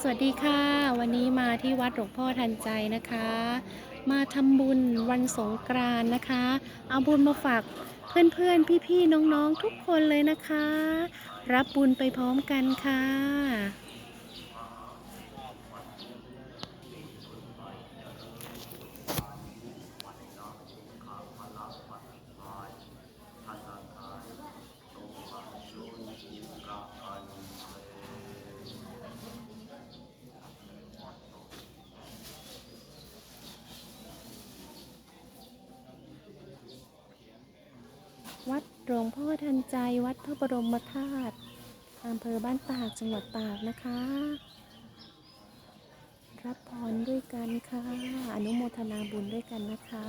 สวัสดีค่ะ วันนี้มาที่วัดหลวงพ่อทันใจนะคะ มาทำบุญวันสงกรานต์นะคะ เอาบุญมาฝากเพื่อนๆ พี่ๆ น้องๆ ทุกคนเลยนะคะ รับบุญไปพร้อมกันค่ะ วัดหลวงพ่อทันใจวัดพระบรมธาตุอำเภอบ้านตากจังหวัดตากนะคะ รับพรด้วยกันค่ะ อนุโมทนาบุญด้วยกันนะคะ